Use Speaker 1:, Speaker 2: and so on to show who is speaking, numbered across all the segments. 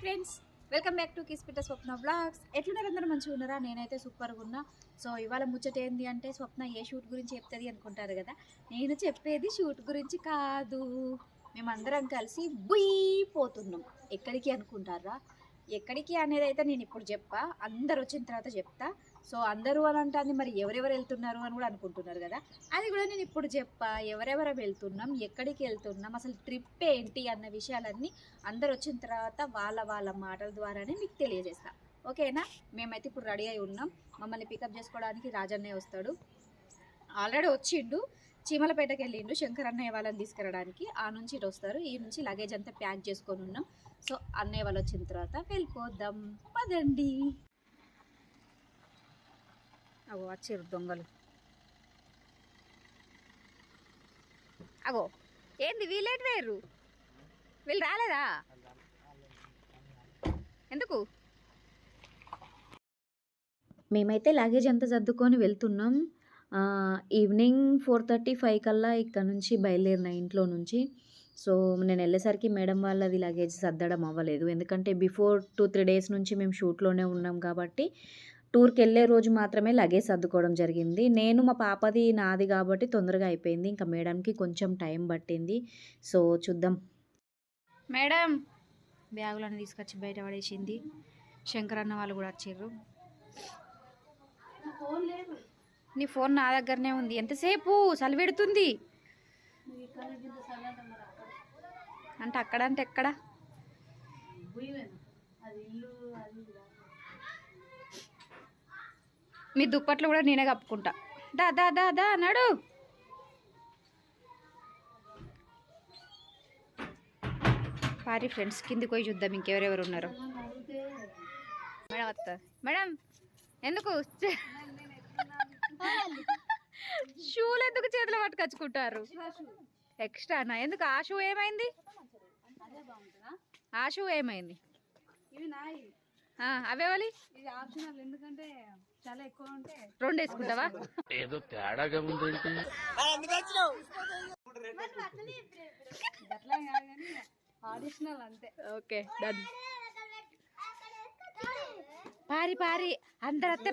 Speaker 1: Friends welcome back to కిస్పిట Swapna blogs. ఎట్లున్నారు అందరూ? మంచిగా ఉన్నారా? నేనైతే సూపర్గా ఉన్నా. సో ఇవాళ ముచ్చట ఏంది అంటే స్వప్న ఏ షూట్ గురించి చెప్తుంది అనుకుంటారు కదా? నేను చెప్పేది షూట్ గురించి కాదు. మేమందరం కలిసి బుయ్ పోతున్నాం ఎక్కడికి అనుకుంటారా? ఎక్కడికి అనేది అయితే నేను ఇప్పుడు చెప్పా. అందరు వచ్చిన తర్వాత చెప్తా. సో అందరూ అని అంటుంది మరి ఎవరెవరు వెళ్తున్నారు అని కూడా అనుకుంటున్నారు కదా. అది కూడా నేను ఇప్పుడు చెప్పా ఎవరెవరు వెళ్తున్నాం ఎక్కడికి వెళ్తున్నాం అసలు ట్రిప్ ఏంటి అన్న విషయాలన్నీ అందరు వచ్చిన తర్వాత వాళ్ళ వాళ్ళ మాటల ద్వారానే మీకు తెలియజేస్తా. ఓకేనా? మేమైతే ఇప్పుడు రెడీ అయి ఉన్నాం. మమ్మల్ని పికప్ చేసుకోవడానికి రాజన్నయ్య వస్తాడు. ఆల్రెడీ వచ్చిండు. చీమలపేటకి వెళ్ళిండు. శంకర్ అన్నయ్య వాళ్ళని తీసుకురావడానికి. ఆ నుంచి ఇటు వస్తారు. ఈ నుంచి లగేజ్ అంతా ప్యాక్ చేసుకొని ఉన్నాం. సో అన్నయ్య వాళ్ళు వచ్చిన తర్వాత వెళ్ళిపోదాం. పదండి. అగో వచ్చారు దొంగలు. అగో ఏంది వీలేట్ వేరు వీళ్ళు రాలేదా? ఎందుకు? మేమైతే లగేజ్ అంతా సర్దుకొని వెళ్తున్నాం. ఈవినింగ్ ఫోర్ థర్టీ ఫైవ్ కల్లా ఇక్కడ నుంచి బయలుదేరిన ఇంట్లో నుంచి. సో నేను వెళ్ళేసరికి మేడం వాళ్ళది లగేజ్ సర్దడం అవ్వలేదు. ఎందుకంటే బిఫోర్ టూ త్రీ డేస్ నుంచి మేము షూట్లోనే ఉన్నాం కాబట్టి టూర్కి వెళ్ళే రోజు మాత్రమే లగేజ్ సర్దుకోవడం జరిగింది. నేను మా పాపది నాది కాబట్టి తొందరగా అయిపోయింది. ఇంకా మేడంకి కొంచెం టైం పట్టింది. సో చూద్దాం. మేడం! బ్యాగులను తీసుకొచ్చి బయట పడేసింది. శంకర్ అన్న వాళ్ళు కూడా వచ్చిర్రు నీ ఫోన్ నా దగ్గరనే ఉంది. ఎంతసేపు? చలివెడుతుంది అంటే అక్కడ అంటే ఎక్కడ మీ దుప్పట్లు కూడా నేనే కప్పుకుంటా. దా దా దా దా అన్నాడు. పారి ఫ్రెండ్స్ కిందికి పోయి చూద్దాం ఇంకెవరెవరు ఉన్నారు. మేడం వస్తా మేడం ఎందుకు? షూలు ఎందుకు చేతిలో పట్టుకొచ్చుకుంటారు? ఎక్స్ట్రానా ఎందుకు? ఆ షూ ఏమైంది? ఆ షూ ఏమైంది? అవేవాలి
Speaker 2: ఎందుకంటే చాలా ఎక్కువ ఉంటే
Speaker 1: రెండు వేసుకుంటావా
Speaker 3: ఏదో తేడాగా ఉందేంటి
Speaker 2: ఆడిషనల్ అంతే.
Speaker 1: Okay done. పారి పారి. అందరు అత్తే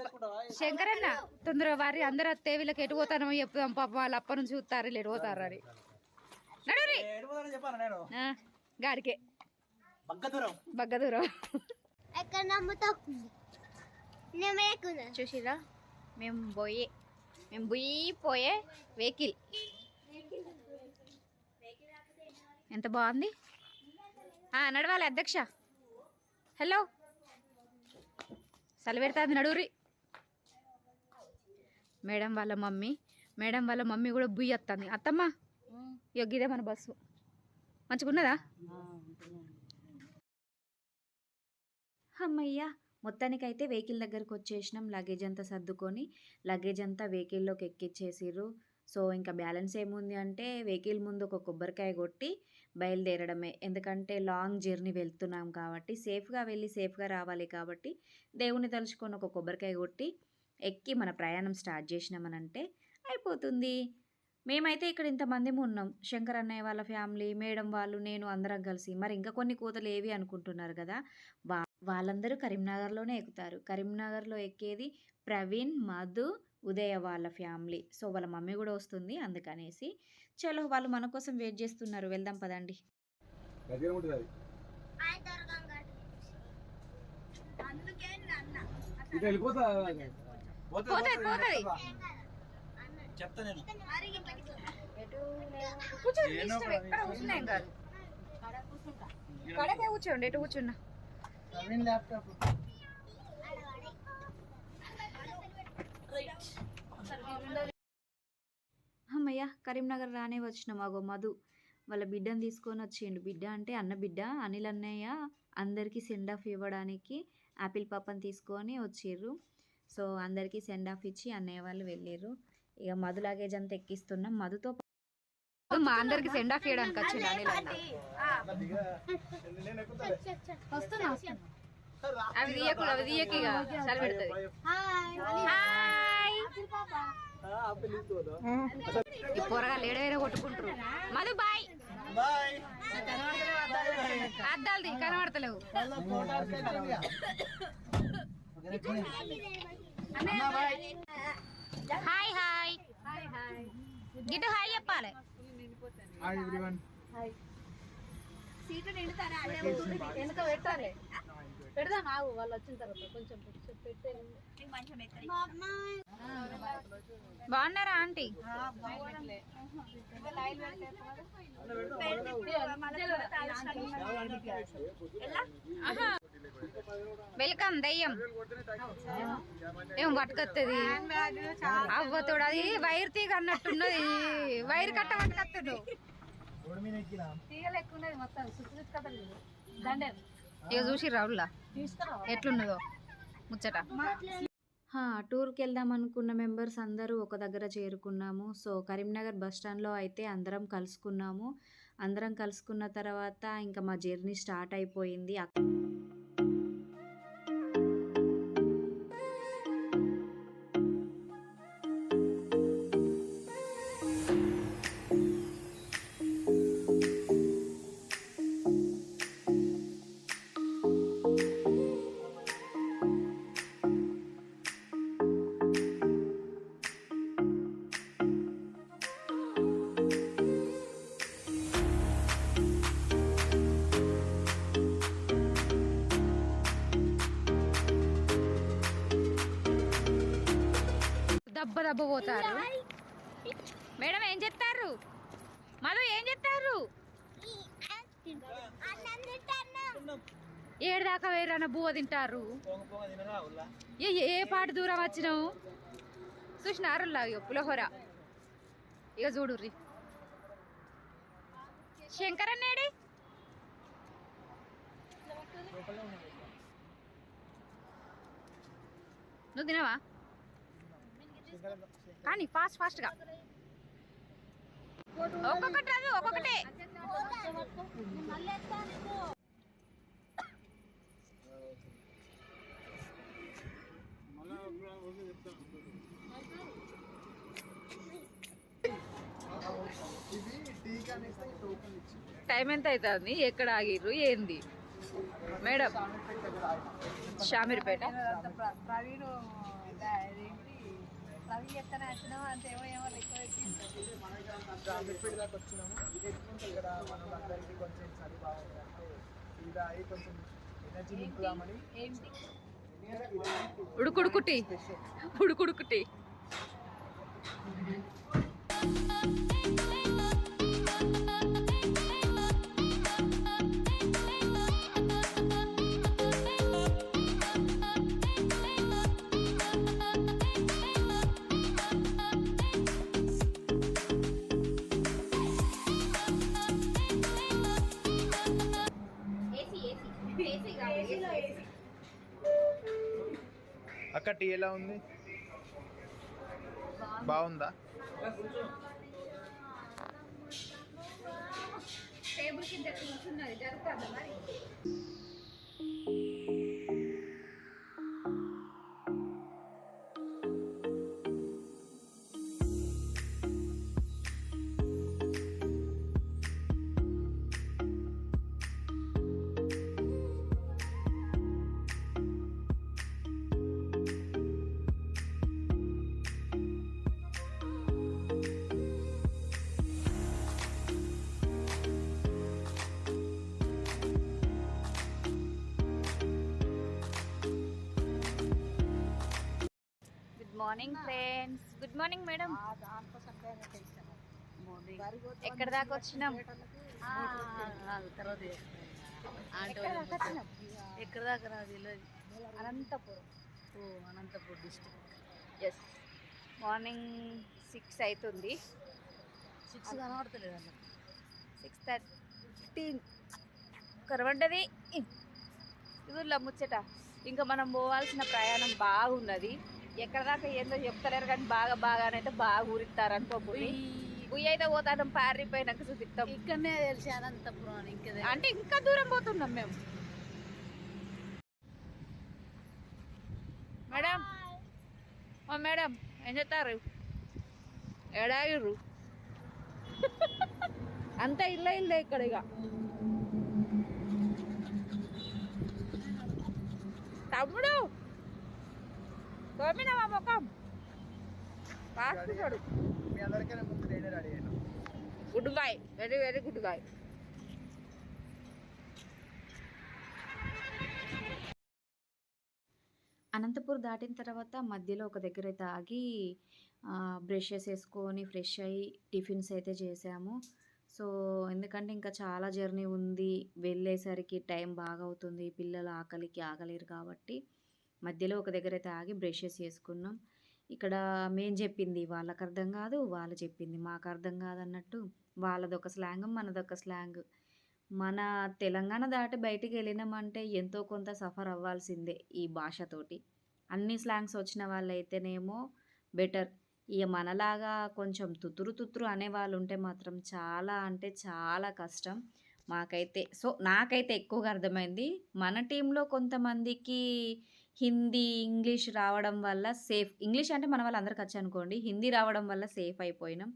Speaker 1: శంకరన్న తొందరగా వారి అందరు అత్తే వీళ్ళకి ఎటు పోతానో చెప్తాం పాప వాళ్ళు అప్ప నుంచి చూస్తారు ఎటు పోతారు అని. నడురి
Speaker 4: చెప్పాను నేను?
Speaker 1: ఆ, గాడికే.
Speaker 4: పక్క దూరం.
Speaker 1: బగ్గ దూరం.
Speaker 5: ఎక్కడ ఎక్కున్నా
Speaker 1: చూసిరా మేము పోయే మేము పోయి పోయే వెహికల్. ఎంత బాగుంది? ఆ, నడవాలి అధ్యక్ష. హలో సలిపెడుతుంది నడువురి. మేడం వాళ్ళ మమ్మీ మేడం వాళ్ళ మమ్మీ కూడా బుయ్యి వస్తుంది. అత్తమ్మ? యొగ్గిదే మన బస్సు. మంచిగున్నదా? అమ్మయ్యా మొత్తానికైతే వెహికల్ దగ్గరకు వచ్చేసినాం లగేజ్ అంతా సర్దుకొని. లగేజ్ అంతా వెహికల్లోకి ఎక్కిచ్చేసిర్రు. సో ఇంకా బ్యాలెన్స్ ఏముంది అంటే వెహికల్ ముందు ఒక కొబ్బరికాయ కొట్టి బయలుదేరడమే. ఎందుకంటే లాంగ్ జర్నీ వెళ్తున్నాం కాబట్టి సేఫ్గా వెళ్ళి సేఫ్గా రావాలి కాబట్టి దేవుని తలుచుకొని ఒక కొబ్బరికాయ కొట్టి ఎక్కి మన ప్రయాణం స్టార్ట్ చేసినామనంటే అయిపోతుంది. మేమైతే ఇక్కడ ఇంతమందిమి ఉన్నాం. శంకర్ అన్నయ్య వాళ్ళ ఫ్యామిలీ మేడం వాళ్ళు నేను అందరం కలిసి. మరి ఇంకా కొన్ని కూతలు ఏవి అనుకుంటున్నారు కదా? వా వాళ్ళందరూ కరీంనగర్లోనే ఎక్కుతారు. కరీంనగర్లో ఎక్కేది ప్రవీణ్ మధు ఉదయ వాళ్ళ ఫ్యామిలీ. సో వాళ్ళ మమ్మీ కూడా వస్తుంది అందుకనేసి. చలో వాళ్ళు మన కోసం వెయిట్ చేస్తున్నారు. వెళ్దాం పదండి. కూర్చోండి కూర్చోండి ఎటు కూర్చున్నా.
Speaker 4: ల్యాప్టాప్
Speaker 1: అమ్మయ్య కరీంనగర్ రానే వచ్చినాం మాగో మధు. వాళ్ళ బిడ్డను తీసుకొని వచ్చిండు. బిడ్డ అంటే అన్న బిడ్డ అనిల్ అన్నయ్య అందరికీ సెండ్ ఆఫ్ ఇవ్వడానికి ఆపిల్ పాపని తీసుకొని వచ్చిర్రు. సో అందరికీ సెండ్ ఆఫ్ ఇచ్చి అన్నయ్య వాళ్ళు వెళ్ళిర్రు. ఇక మధు లాగేజ్ అంతా ఎక్కిస్తున్నాం. మధుతో మా అందరికి సెండ్ ఆఫ్ అనిల్
Speaker 2: వస్తున్నా వస్తున్నా.
Speaker 1: అవి తీయకు అవి తీయకు ఇక చలి పెడుతుంది. ఈ పొరగా లేడ వేరే కొట్టుకుంటారు. మధు బాయ్.
Speaker 4: బాయ్
Speaker 2: అద్దాలది కనబడతలేవు.
Speaker 1: Hi hi. గిట్టు హాయ్ చెప్పాలి.
Speaker 4: హాయ్ ఎవ్రీవన్
Speaker 2: సీటు నిండుతారా? వెనక పెట్టాలి. పెడదాం ఆగు. వాళ్ళు వచ్చిన తర్వాత కొంచెం పెట్టే
Speaker 1: బాగున్నారా ఆంటీ? వెల్కమ్ దయ్యం. ఏం పట్టుకొస్తుంది అవ్వతోడు అది వైర్ తీగ అన్నట్టున్నది వైర్ కట్ట పట్టుకొస్తుడు ఇక చూసి రావులా ఎట్లున్నదో ముచ్చట. హా, టూర్కి వెళ్దాం అనుకున్న మెంబర్స్ అందరూ ఒక దగ్గర చేరుకున్నాము. సో కరీంనగర్ బస్ స్టాండ్లో అయితే అందరం కలుసుకున్నాము. అందరం కలుసుకున్న తర్వాత ఇంకా మా జర్నీ స్టార్ట్ అయిపోయింది. అక్- మేడం ఏం చెప్తారు? మధు ఏం చెప్తారు? ఏడు దాకా వేరన్న బువ్వ తింటారు? ఏ ఏ దూరం వచ్చినావు? చూసినారులా ఇక పులహోర. ఇక చూడుర్రి శంకరన్నేడి నువ్వు తినవా? కానీ ఫాస్ట్ ఫాస్ట్గా ఒక్కొక్కటి రాదు ఒక్కొక్కటే. టైం ఎంత అవుతుంది? ఎక్కడ ఆగిర్రు? ఏంది? మేడం షామీర్పేట
Speaker 2: ప్రవీణ్ ప్రవీణ్ చెప్తానే వచ్చినావు అంటే ఏమో ఏమో ఎక్కువ ఎక్కి
Speaker 4: అమీర్పేట దాకా వచ్చినాము ఇది ఎట్లుంటే ఇక్కడ మనలందరికీ కొంచెం చలి బాగుంది అంటే ఇది అయి కొంచెం ఎనర్జీ నింపుదామని
Speaker 2: ఏంటి
Speaker 1: ఉడుకుడుకుటి ఉడుకుడుకుటి.
Speaker 4: టీ ఎలా ఉంది? బాగుందా?
Speaker 1: టేబుల్ కింద కూర్చున్నది జరుగుతుందా మరి? Morning friends. Good morning madam. ఎక్కడ దాకా వచ్చినాం?
Speaker 2: తర్వాత ఎక్కడ దాకా రాదు
Speaker 1: అనంతపురం.
Speaker 2: ఓ Anantapur district.
Speaker 1: Yes morning six అవుతుంది
Speaker 2: సిక్స్ కనబడతలేదు అన్న
Speaker 1: సిక్స్ థర్టీన్ కనబడ్డది. ఇదిలో ముచ్చట. ఇంకా మనం పోవాల్సిన ప్రయాణం బాగున్నది. ఎక్కడ దాకా ఏందో చెప్తలేరు కానీ బాగా బాగానైతే బాగా ఊరిస్తారు అనుకోకపోయి ఉయ్య అయితే పోతాం పారిపోయినాక చూపిస్తాం
Speaker 2: ఇక్కడనే తెలిసి అనంతపురం అని ఇంకా.
Speaker 1: అంటే ఇంకా దూరం పోతున్నాం మేము. మేడం. ఓ మేడం ఏం చెప్తారు ఎడాగిర్రు
Speaker 2: అంతా ఇల్లే ఇల్లే ఇక్కడ ఇక. తమ్ముడు. తోమినావా ముఖం.
Speaker 4: మీ అందరికీ ముందు నేనే ready
Speaker 2: good boy very very good boy
Speaker 1: Anantapur దాటిన తర్వాత మధ్యలో ఒక దగ్గర అయితే ఆగి బ్రషెస్ వేసుకొని ఫ్రెష్ అయ్యి టిఫిన్స్ అయితే చేసాము. సో ఎందుకంటే ఇంకా చాలా జర్నీ ఉంది. వెళ్ళేసరికి టైం బాగా అవుతుంది. పిల్లలు ఆకలికి ఆగలేరు కాబట్టి. మధ్యలో ఒక దగ్గర అయితే ఆగి బ్రషెస్ చేసుకున్నాం. ఇక్కడ మేం చెప్పింది వాళ్ళకి అర్థం కాదు వాళ్ళు చెప్పింది. మాకు అర్థం కాదు అన్నట్టు వాళ్ళదొక స్లాంగ్ మనదొక స్లాంగ్. మన తెలంగాణ దాటి బయటికి వెళ్ళినామంటే ఎంతో కొంత సఫర్ అవ్వాల్సిందే ఈ భాషతోటి అన్ని స్లాంగ్స్ వచ్చిన వాళ్ళైతేనేమో బెటర్. ఇక మనలాగా కొంచెం తుతురు తుతురు అనే వాళ్ళు ఉంటే మాత్రం చాలా అంటే చాలా కష్టం మాకైతే. సో నాకైతే ఎక్కువగా అర్థమైంది మన టీంలో కొంతమందికి హిందీ ఇంగ్లీష్ రావడం వల్ల సేఫ్ ఇంగ్లీష్ అంటే మన వాళ్ళందరికీ వచ్చి అనుకోండి హిందీ రావడం వల్ల సేఫ్ అయిపోయినాం.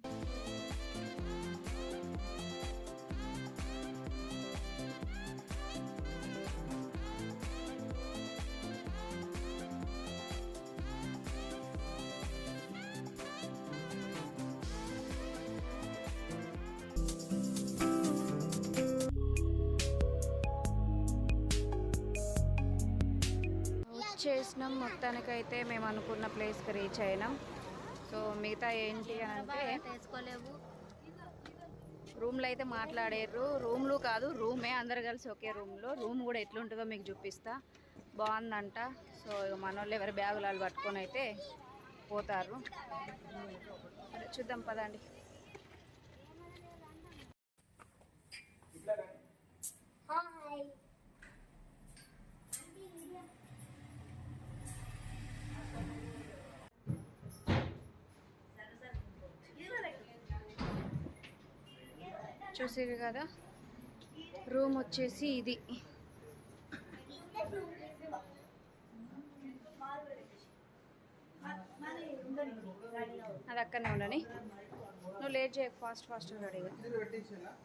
Speaker 1: చేసినాం. మొత్తానికైతే మేము అనుకున్న ప్లేస్కి రీచ్ అయినాం. సో మిగతా ఏంటి అని అంటే
Speaker 5: వేసుకోలేవు
Speaker 1: రూమ్లో అయితే మాట్లాడారు రూమ్లు కాదు రూమే. అందరు కలిసి ఒకే రూమ్లో. రూమ్ కూడా ఎట్లుంటుందో మీకు చూపిస్తా. బాగుందంట. సో ఇక మన వాళ్ళు ఎవరి బ్యాగులు వాళ్ళు పట్టుకొని అయితే పోతారు. చూద్దాం పదండి. చూసారు కదా? రూమ్ వచ్చేసి ఇది. అది అక్కడనే ఉండని నువ్వు లేట్ చేయ ఫాస్ట్ ఫాస్ట్ రెడీగా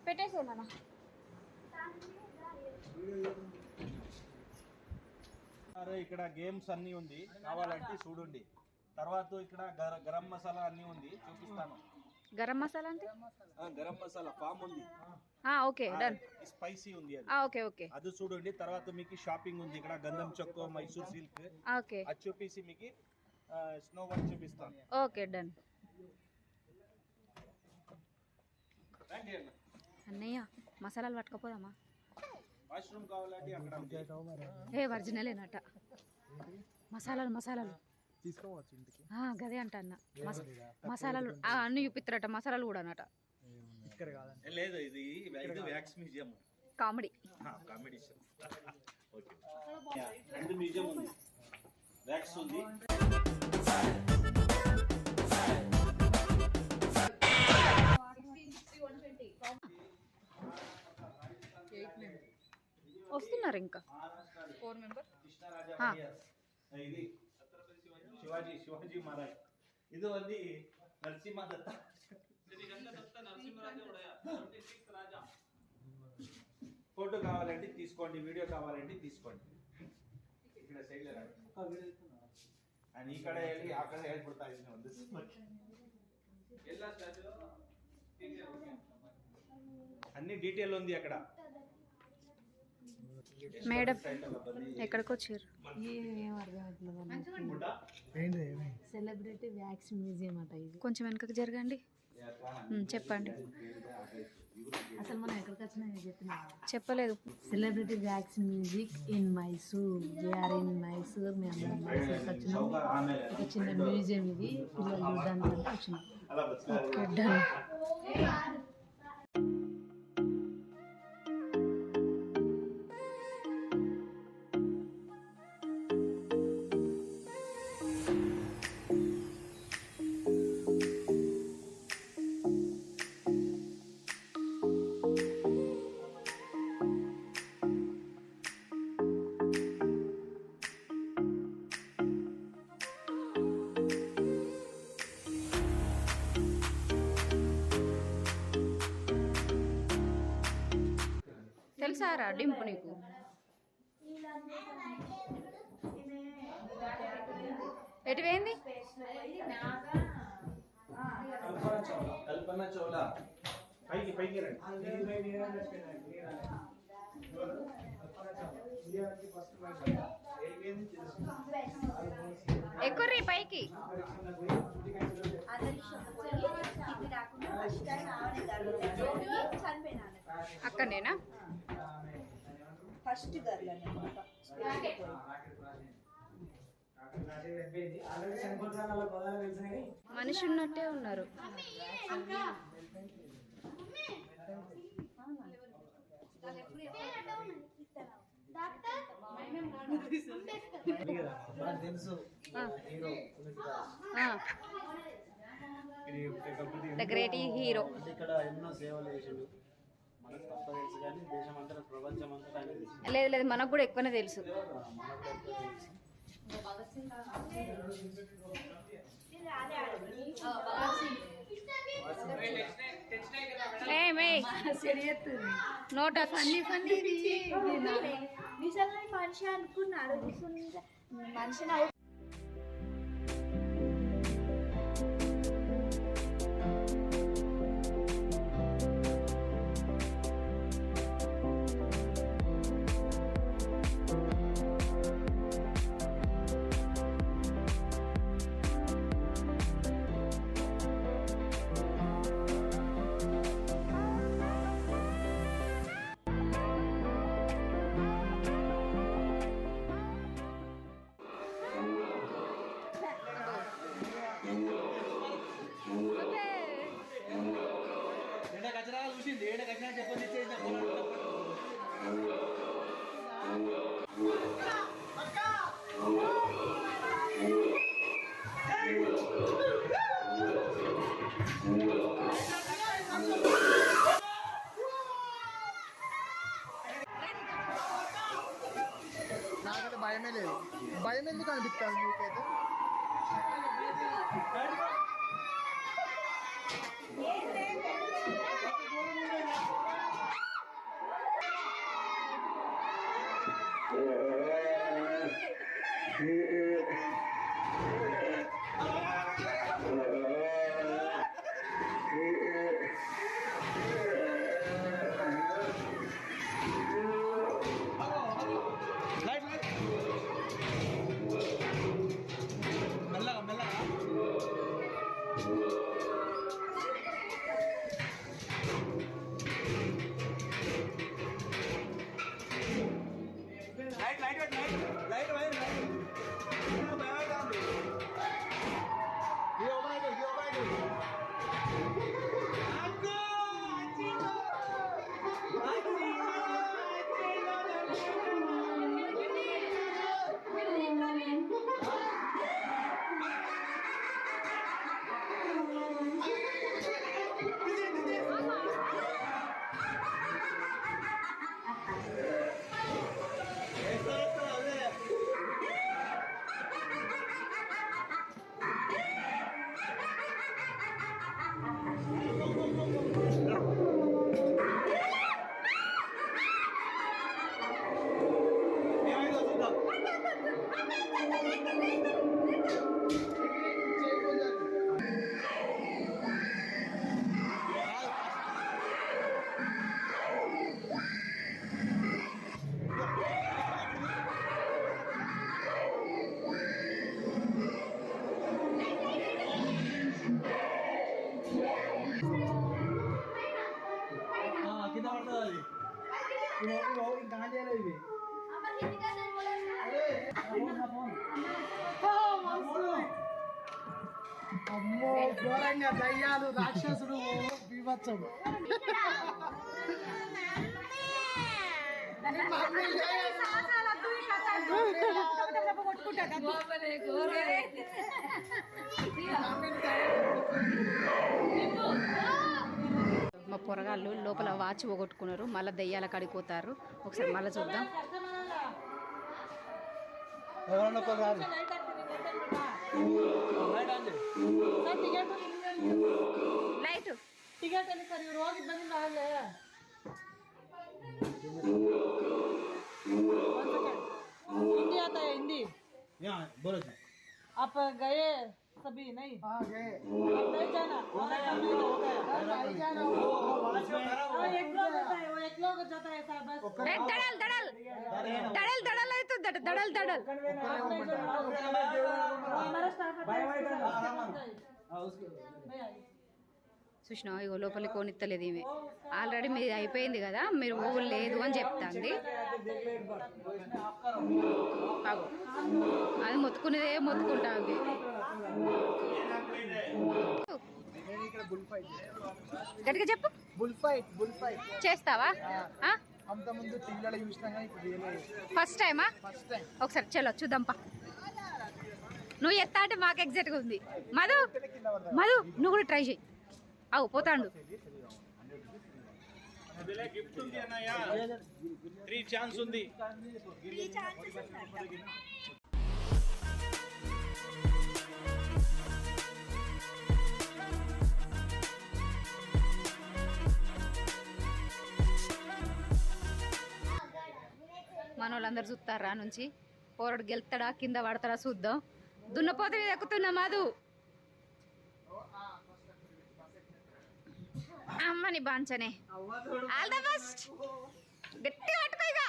Speaker 1: పెట్టేసే నాన్న.
Speaker 6: అరే ఇక్కడ గేమ్స్ అన్ని ఉంది. కావాలంటే చూడండి. తర్వాత ఇక్కడ గరం మసాలా అన్ని ఉంది. చూపిస్తాను.
Speaker 1: గరం మసాలా అంటే?
Speaker 6: ఆ, గరం మసాలా ఫామ్ ఉంది.
Speaker 1: Okay done.
Speaker 6: స్పైసీ ఉంది అది.
Speaker 1: Okay okay.
Speaker 6: అది చూడండి తర్వాత మీకు షాపింగ్ ఉంది ఇక్కడ గంధం చొక్కో మైసూర్ సిల్క్.
Speaker 1: ఓకే.
Speaker 6: అది చూపించి మీకు స్నో వర్క్ చూపిస్తాను. Okay done.
Speaker 1: అన్నయ్య మసాలాలు పట్టుకపోదామా?
Speaker 6: వాష్రూమ్ కావాలంటే అక్కడ.
Speaker 1: ఏ ఒరిజినలేనట. మసాలాలు మసాలాలు.
Speaker 4: తీసుకోవచ్చు ఇంటికి
Speaker 1: ఆ, గదే అంట అన్న మస మసాలాలు ఆ, అన్ని చూపిస్తారట మసాలాలు కూడా అనట
Speaker 4: ఇక్కడ కాదండి.
Speaker 6: లేదు ఇది ఇది wax museum.
Speaker 1: Comedy.
Speaker 6: Comedy show. Okay. రెండు మ్యూజియం ఉంది. వ్యాక్స్ ఉంది.
Speaker 1: వస్తున్నారు ఇంకా.
Speaker 2: Four member
Speaker 6: కృష్ణరాజ
Speaker 1: ఆ.
Speaker 6: మహియాస్. ఇది శివాజీ శివాజీ మహారాజ్ ఇది ఉంది నరసింహ దత్త ఫోటో కావాలంటే తీసుకోండి వీడియో కావాలంటే తీసుకోండి ఇక్కడ సైడ్ అండ్ ఇక్కడ వెళ్ళి అక్కడ ಹೇಳ್ಬಿಡ್ತಾ ಇದ್ದೀನಿ ಒಂದು అన్ని డీటెయిల్ ఉంది అక్కడ
Speaker 1: మేడం ఎక్కడికి వచ్చారు
Speaker 2: సెలబ్రిటీ వ్యాక్స్ మ్యూజియం అట ఇది.
Speaker 1: కొంచెం వెనకకి జరగండి. చెప్పండి.
Speaker 2: అసలు మనం ఎక్కడికి వచ్చినా చెప్పినా
Speaker 1: చెప్పలేదు.
Speaker 2: Celebrity wax music in Mysore JR in Mysore మేము మైసూర్కి వచ్చినాం ఒక చిన్న మ్యూజియం ఇది పిల్లలు చూడడానికి వచ్చినాం.
Speaker 1: ఓకే తెలుసారా డింపు నీకు? ఎటు పోయింది
Speaker 7: కల్పన చౌలా
Speaker 6: కల్పన చోళ. పైకి పైకి
Speaker 1: ఎక్కుర్రి పైకి. అక్కడనేనా?
Speaker 8: ఫస్ట్ గర్ల్ అనమాట
Speaker 1: మనిషి ఉన్నట్టే ఉన్నారు.
Speaker 7: మనకు తెలుసు
Speaker 1: ఆ.
Speaker 7: హీరో
Speaker 1: ద గ్రేట్ హీరో
Speaker 9: ఇక్కడ ఎన్నో సేవలు చేసిండు. మనకు తప్ప తెలుసు కానీ దేశం అంతా ప్రపంచం అంతా ఆయన తెలుసు.
Speaker 1: లేదు లేదు మనకు కూడా ఎక్కువనే తెలుసు. నోట్
Speaker 8: ఫన్నీ ఫన్నీ నిజంగా మనిషి అనుకున్నాడు. మనిషి
Speaker 7: భయమే లేదు భయం ఎందుకు అనిపిస్తుంది మీకైతే అమ్మో ఘోరంగా దయ్యాలు రాక్షసుడు బీభత్సం.
Speaker 1: మా పొరగాళ్ళు లోపల వాచ్ పోగొట్టుకున్నారు. మళ్ళీ దెయ్యాల అడిగిపోతారు ఒకసారి మళ్ళీ చూద్దాం.
Speaker 9: లైట్. హిందీ
Speaker 2: आप गए सभी नहीं?
Speaker 4: हाँ गए।
Speaker 2: नहीं जाना?
Speaker 4: जाना। वो
Speaker 2: हाँ, है एक लोग जाता बस। है
Speaker 1: చూసినా ఇగో లోపలికి కోనిత్తలేదు ఈమె. ఆల్రెడీ మీది అయిపోయింది కదా మీరు ఊరు లేదు అని చెప్తాంది. అది మొత్తుకునేదే మొత్తుకుంటా ఉంది
Speaker 4: నేను ఇక్కడ బుల్ ఫైట్ చేశాను
Speaker 1: గట్టిగా చెప్పు.
Speaker 4: బుల్ ఫైట్ బుల్ ఫైట్
Speaker 1: చేస్తావా
Speaker 4: అంత ముందు టీవీలో చూసినా కానీ ఇప్పుడు రియల్
Speaker 1: ఫస్ట్ టైమా
Speaker 4: ఫస్ట్ టైం
Speaker 1: ఒకసారి చలో చూద్దాంపా నువ్వు ఎత్తా అంటే మాకు ఎగ్జాక్ట్గా ఉంది. మధు మధు నువ్వు కూడా ట్రై చేయి. అవు పోతాండు.
Speaker 6: గిఫ్ట్ ఉంది అన్నయ్య త్రీ ఛాన్స్ ఉంది.
Speaker 1: మన వాళ్ళందరూ చూస్తారా నుంచి? పోరడు గెలుతాడా కింద పడతాడా చూద్దాం. దున్నపోత మీద ఎక్కుతున్నా మధు. అమ్మని బాంచనే. ఆల్ ద బెస్ట్ గట్టిగా పట్టుకో ఇక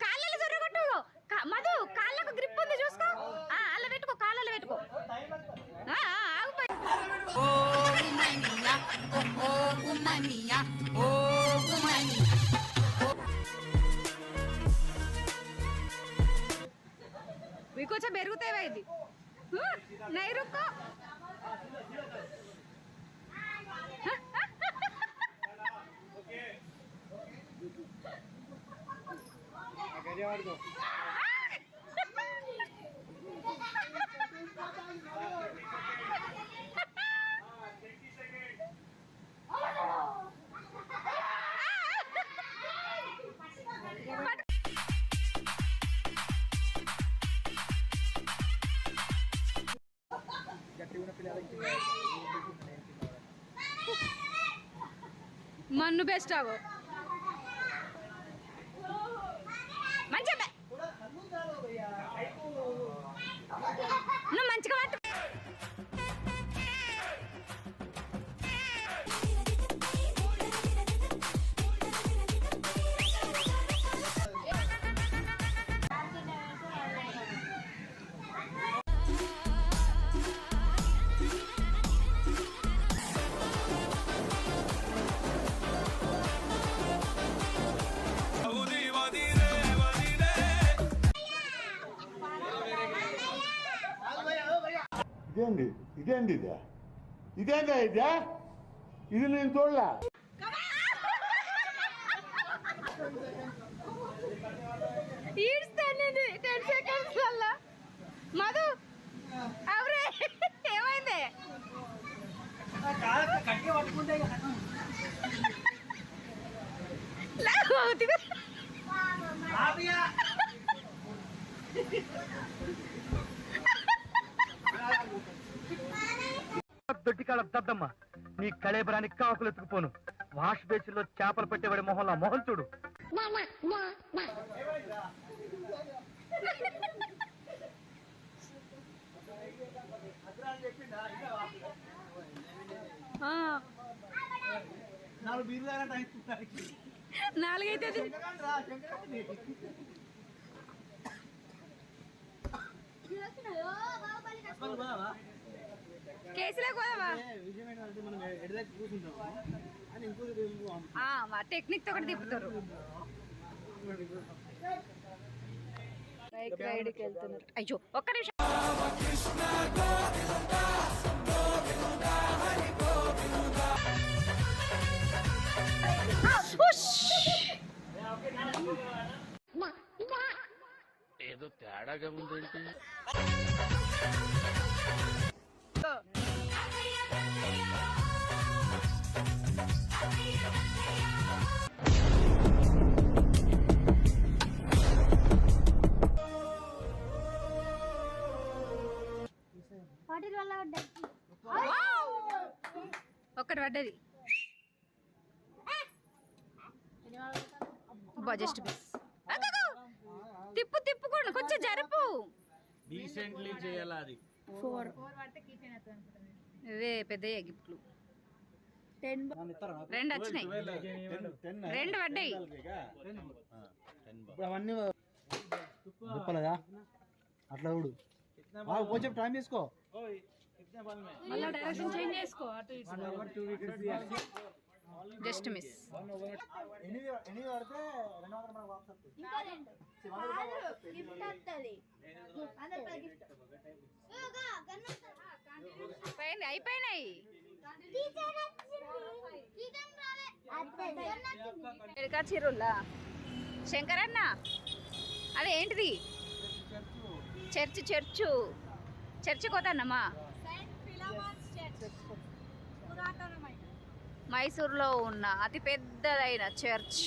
Speaker 1: కాళ్ళలో జరగొట్టు మధు కాళ్ళకు గ్రిప్ ఉంది చూసుకో. ఆ, అల్ల పెట్టుకో కాళ్ళలో పెట్టుకో. ఇవి కొంచెం పెరుగుతాయి ఇది. నైరుక్కో
Speaker 4: గట్టి ఉన్న పిల్లలకి
Speaker 1: మన్ను బెస్ట్ ఆగో
Speaker 10: ఇదేంది? ఇదేంది ఇదే? ఇదేందా ఇదే? ఇది నేను చూడలే.
Speaker 1: ఈడ్స్తానండి టెన్ సెకండ్స్ వల్ల. మధు అవరే ఏమైంది? లేదు,
Speaker 11: దొడ్డికాడ దద్దమ్మ. నీ కళేబరానికి కాకులు ఎత్తుకుపోను. వాష్ బేసిన్లో చేపలు పెట్టేవాడి మొహంలో మొహం చూడు.
Speaker 1: నాలుగైతే అది- కేసులే పోదామా? మా టెక్నిక్తో ఒకటి తిప్పుతారు. బైక్ రైడ్కి వెళ్తున్నారు. అయ్యో ఒక్క నిమిషం. ఉష్!
Speaker 3: ఏదో తేడాగా ఉందేంటి?
Speaker 1: ఒక్కటి పడ్డది. జస్ట్ మిస్ తిప్పు తిప్పుకోండి కొంచెం జరుపు.
Speaker 6: డీసెంట్లీ చేయాలి అది?
Speaker 8: ఫోర్
Speaker 1: ఇవే పెద్ద గిఫ్ట్లు.
Speaker 8: టెన్
Speaker 1: రెండు వచ్చినాయి. రెండు పడ్డాయి.
Speaker 9: అవన్నీ చెప్పలేదా అట్లా చూడు. కొంచెం టైం తీసుకో
Speaker 2: డైరెక్షన్ చేంజ్ చేసుకో.
Speaker 1: జస్ట్ మిస్ అయిపోయినాయి. ఎడకా చిరుల్లా శంకరన్న అదేంటిది చర్చ్ చర్చు. చర్చికి పోతానమ్మా మైసూర్లో ఉన్న అతి పెద్దదైన చర్చ్.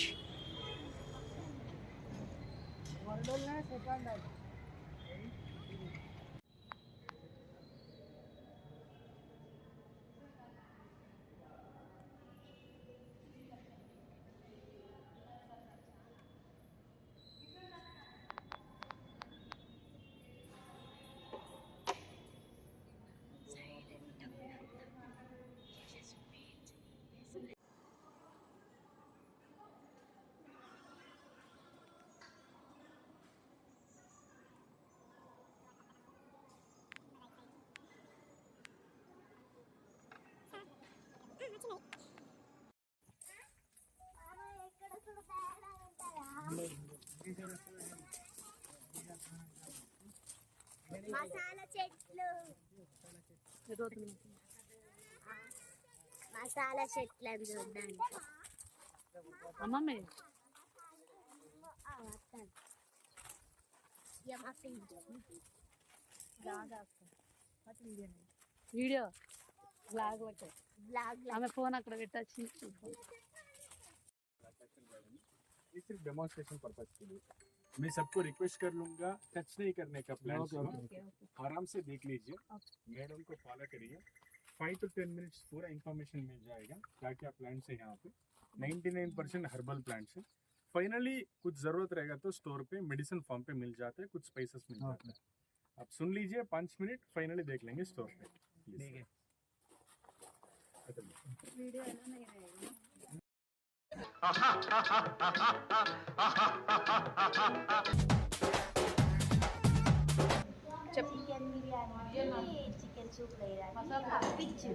Speaker 5: మసాలా చెట్లు. మసాలా చెట్లు అని చూడండి
Speaker 2: అమ్మమ్మే వీడియో. బ్లాగ్ పెట్టే
Speaker 5: బ్లాగ్
Speaker 2: ఆమె ఫోన్ అక్కడ పెట్టచ్చి
Speaker 12: ये सिर्फ़ डेमोन्स्ट्रेशन पर्पज के लिए। मैं सबको रिक्वेस्ट कर लूँगा टच नहीं करने का प्लान आराम से देख लीजिए। मैडम को फॉलो करिए। फाइव टू टेन मिनट्स पूरा इंफॉर्मेशन मिल जाएगा क्या क्या प्लांट्स है यहाँ पे। 99% परसेंट हर्बल प्लांट्स है। फाइनली कुछ ज़रूरत रहेगा तो स्टोर पे मेडिसिन फॉर्म पे मिल जाते हैं कुछ स्पाइसेस मिल जाते हैं। आप सुन लीजिए पाँच मिनट फाइनली देख लेंगे स्टोर पे। ठीक है।
Speaker 8: చికెన్ బిర్యానీ చికెన్ సూప్ పిచ్చి